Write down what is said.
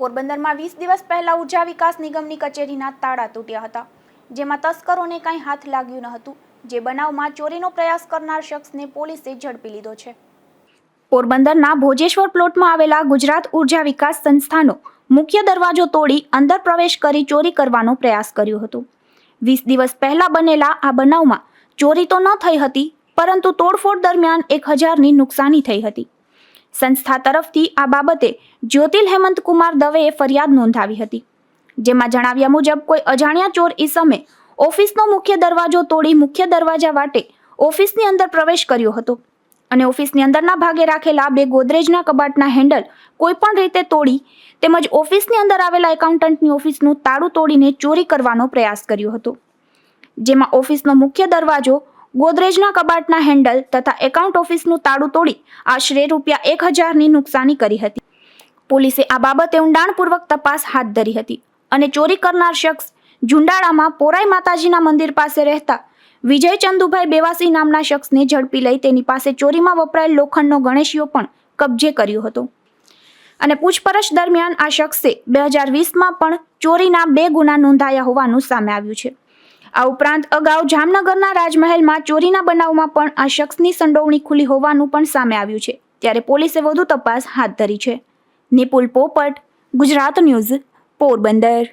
પોરબંદરમાં વીસ દિવસ પહેલા ઊર્જા વિકાસ નિગમની કચેરીના તાળા તૂટ્યા હતા, જેમાં તસ્કરોને કાંઈ હાથ લાગ્યું ન હતું, જે બનાવમાં ચોરીનો પ્રયાસ કરનાર શખ્સને પોલીસે ઝડપી લીધો છે. પોરબંદરના ભોજેશ્વર પ્લોટમાં આવેલા ગુજરાત ઊર્જા વિકાસ સંસ્થાનો મુખ્ય દરવાજો તોડી અંદર પ્રવેશ કરી ચોરી કરવાનો પ્રયાસ કર્યો હતો. વીસ દિવસ પહેલા બનેલા આ બનાવમાં ચોરી તો ન થઈ હતી, પરંતુ તોડફોડ દરમિયાન એક હજારની નુકસાની થઈ હતી. સંસ્થા તરફથી આ બાબતે જ્યોતિલ હેમંતકુમાર દવેએ ફરિયાદ નોંધાવી હતી. જેમાં જણાવ્યા મુજબ, કોઈ અજાણ્યા ચોર ઈસમે ઓફિસનો મુખ્ય દરવાજો તોડી મુખ્ય દરવાજા વાટે ઓફિસની અંદર પ્રવેશ કર્યો હતો. અને ઓફિસની અંદરના ભાગે રાખેલા બે ગોદરેજના કબાટના હેન્ડલ કોઈ પણ રીતે તોડી તેમજ ઓફિસની અંદર આવેલા એકાઉન્ટન્ટની ઓફિસનું તાળું તોડીને ચોરી કરવાનો પ્રયાસ કર્યો હતો. જેમાં ઓફિસનો મુખ્ય દરવાજો ગોદરેજના કબાટના હેન્ડલ તથા એકાઉન્ટ ઓફિસનું તાળું તોડી આશરે રૂપિયા એક હજારની નુકસાની કરી હતી. પોલીસે આ બાબતે ઊંડાણપૂર્વક તપાસ હાથ ધરી હતી અને ચોરી કરનાર શખ્સ ઝુંડાળામાં પોરાઈ માતાજીના મંદિર પાસે રહેતા વિજય ચંદુભાઈ બેવાસી નામના શખ્સને ઝડપી લઈ તેની પાસે ચોરીમાં વપરાયેલ લોખંડનો ગણેશિયો પણ કબજે કર્યો હતો. અને પૂછપરછ દરમિયાન આ શખ્સે બે હજાર વીસમાં પણ ચોરીના બે ગુના નોંધાયા હોવાનું સામે આવ્યું છે. આ ઉપરાંત અગાઉ જામનગરના રાજમહેલમાં ચોરીના બનાવમાં પણ આ શખ્સની સંડોવણી ખુલી હોવાનું પણ સામે આવ્યું છે. ત્યારે પોલીસે વધુ તપાસ હાથ ધરી છે. નિપુલ પોપટ, ગુજરાત ન્યૂઝ, પોરબંદર.